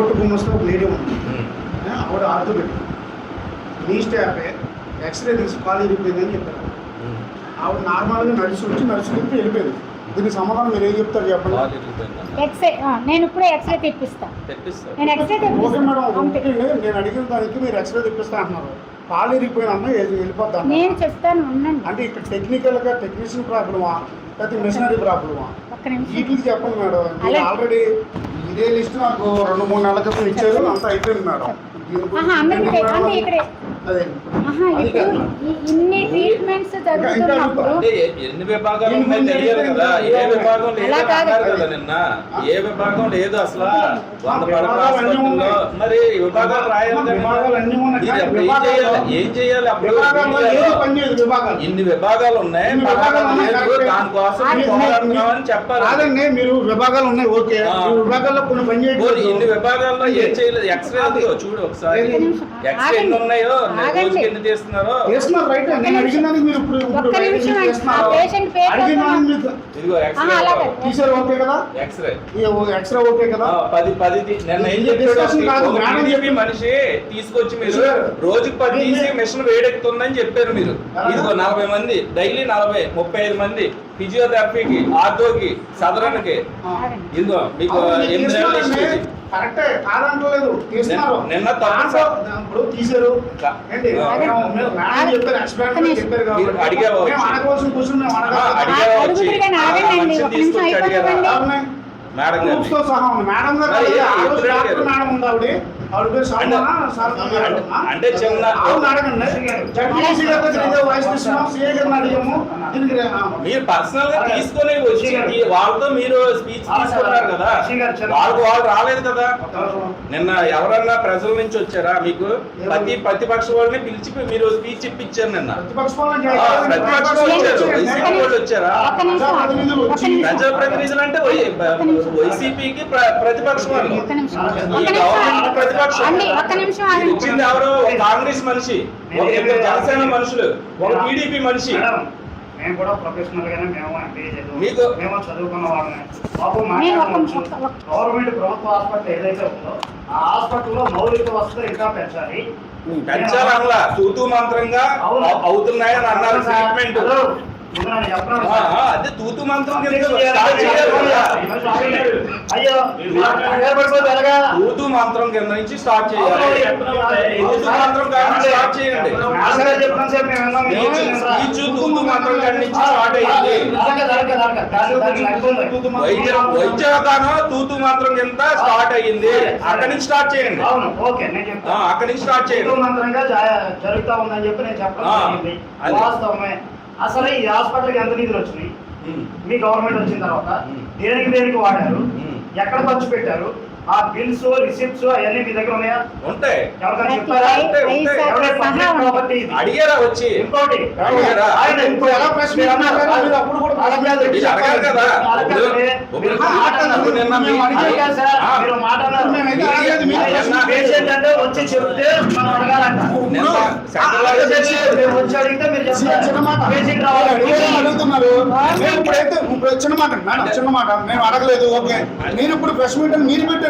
Court గుమ్మస్లో ఒక lady ఉంది ఆవిడ ఆర్థోపెడిక్ నీ స్టాఫే ఎక్స్రే తీసి కాలు ఇరిగిపోయిందని చెప్పారు. ఉమ్. ఆవిడ నార్మల్గా నడిచి వచ్చి నడిచి తిప్పి వెళ్ళిపోయింది. దీనికి సమాధానం మీరు ఏం చెప్తారు చెప్పండి. ఎక్స్రే నేను ఇప్పుడే ఎక్స్రే తెప్పిస్తా. తెప్పిస్తా. నేను ఎక్స్రే ఓకే మేడం. ఓకే నేను అడిగిన దానికి మీరు ఎక్స్రే తెప్పిస్తా అంటున్నారు. కాలు ఇరిగిపోయిన అమ్మాయి వెళ్ళిపోద్ది అన్నారు. నేను చెప్తాను ఉండండి. అంటే ఇక్కడ టెక్నికల్గా టెక్నీషియన్ ప్రాబ్లమా లేకపోతే మిషనరీ ప్రాబ్లమా వీటికి చెప్పండి మేడం. ఆల్రెడీ ఇదే లిస్ట్ నాకు రెండు మూడు నెలల క్రితం ఇచ్చారు అంతా అయిపోయింది మేడం. ఇన్ని ట్రీట్మెంట్స్ జరుగుతున్నప్పుడు ఎన్ని విభాగాలు ఉన్నాయో తెలియాలి కదా. ఏ విభాగం లేదు అని నిన్న. ఏ విభాగం లేదు అసలు. మరి విభాగాలు రాయాలి ఏం చేయాలి? ఏం చేయాలి అప్పుడు? ఇన్ని విభాగాలు ఉన్నాయి. దానికోసం పోరాడుతున్నామని చెప్పాలి. కాదండి మీరు విభాగాలు ఉన్నాయి. ఓకే. విభాగాల్లో కొన్ని పని పోనీ ఇన్ని విభాగాల్లో ఏం చేయలేదు. ఎక్స్రే చూడు ఒకసారి. ఎక్స్రే ఎన్ని ఉన్నాయో? ఆగండి. చేస్తున్నారు? రైట్ నేను అడిగిన దానికి మీరు ఇప్పుడు ఇప్పుడు ఒక్క రైట్ నిమిషం అండి. చేస్తున్నారు. ఆ పేషెంట్ పేరు అడిగిన చెప్పమా? దానికి మీరు ఇదిగో ఎక్స్రే అలాగే. ఓకే కదా? ఎక్స్రే ఈ ఎక్స్ట్రా ఓకే కదా? ఆ, పది పది తీ- నిన్న ఏం ఇది చెప్పాడు? discussion కాదు, ఒక మేడం TDP చెప్పి- మనిషి తీసుకొచ్చి మీరు సార్, రోజుకి పది తీసి మిషన్ వేడెక్కుతుందని చెప్పారు మీరు? ఇదిగో నలభై మంది డైలీ నలభై ముప్పై ఐదు మంది. ఫిజియోథెరపీకి ఆర్థోకి సదరన్కి. ఇదిగో మీకు అవును, మీరు ఎనిమిది నెలల తీస్తున్నారండి. హిస్టరీ. కరెక్టే కాదంటలేదు. తీస్తున్నారు. నిన్న- దాంట్లో ఇప్పుడు తీశారు. అడిగారా? మేడం ఉంది. మేడం గారు? మేడం ఉంది అంటే-. మీరు పర్సనల్గా తీసుకొని వచ్చి వాళ్ళతో మీరు స్పీచ్ తీసుకున్నారు కదా. వాళ్ళకు వాళ్ళు రాలేదు కదా. నిన్న ఎవరన్నా ప్రజల నుంచి వచ్చారా మీకు? ప్రతి ప్రతిపక్ష వాళ్ళని పిలిచి మీరు స్పీచ్ ఇప్పించారు నిన్న. ప్రతిపక్ష వచ్చారు. వైసీపీ వాళ్ళు. ప్రజాప్రతినిధులు అంటే వైసీపీకి ప్రతిపక్షం వాళ్ళు. ప్రతిపక్షం అండి, ఒక్క నిమిషం ఇది ఆగండి. వచ్చింది ఎవరో కాంగ్రెస్ మనిషి జనసేన మనుషులు ఒక టీడీపీ మనిషి. మేము కూడా ప్రొఫెషనల్ గానే మేము చదువు మేము చదువుకున్న వాళ్ళమే. గవర్నమెంట్ ప్రభుత్వ హాస్పిటల్ ఏదైతే ఉందో ఆ హాస్పిటల్లో మౌలిక వసతులు ఇంకా పెంచాలి. పెంచాలనలా తూతూ మంత్రంగా అవుతున్నాయని అన్నారు. ట్రీట్మెంట్ అదే తూతూ మంత్రం. అయ్యో? తూతూ మంత్రం కింద నుంచి స్టార్ట్ చేయాలి. తూతూ మంత్రం కాడ నుంచి స్టార్ట్ చేయండి. చెప్పిన స్పీచ్ తూతూ మంత్రం కాడ నుంచి స్టార్ట్ అయ్యింది. వైద్య తూతూ మంత్రం కింద స్టార్ట్ అయ్యింది. అక్కడి నుంచి స్టార్ట్ చేయండి. అవును ఓకే నేను ఆ, చెప్తాను అక్కడి నుంచి స్టార్ట్ చేయండి. మంత్రంగా జరుగుతా ఉందని చెప్పి నేను. వాస్తవమే. అసలు ఈ హాస్పిటల్కి ఎంత నిధులు వచ్చినాయి మీ గవర్నమెంట్ వచ్చిన తర్వాత. దేనికి దేనికి వాడారు. ఎక్కడ ఖర్చు పెట్టారు ఆ బిల్స్ రిసిప్ట్స్ అవన్నీ మీ దగ్గర ఉన్నాయా? ఉంటాయి. ఎవరికైనా. ప్రాపర్టీ. అడిగారా వచ్చి? ఇంకోటి? ఆయన ఎలా ప్రశ్న అప్పుడు కూడా కాదు. అడగాలి మీరు మాట అంటే వచ్చి చెప్తే మనం అడగాలంట. వచ్చి అడిగితే మీరు చిన్న చెప్తారు. మాట. పేషెంట్ వాళ్ళు రావాలి అడిగారు, అడుగుతున్నారు. మేము ఇప్పుడైతే ఇప్పుడు చిన్న మాట. మేడం చిన్న మాట. మేము అడగలేదు. ఓకే. మీరు ఇప్పుడు ప్రెస్ మీట్ మీరు పెట్టారు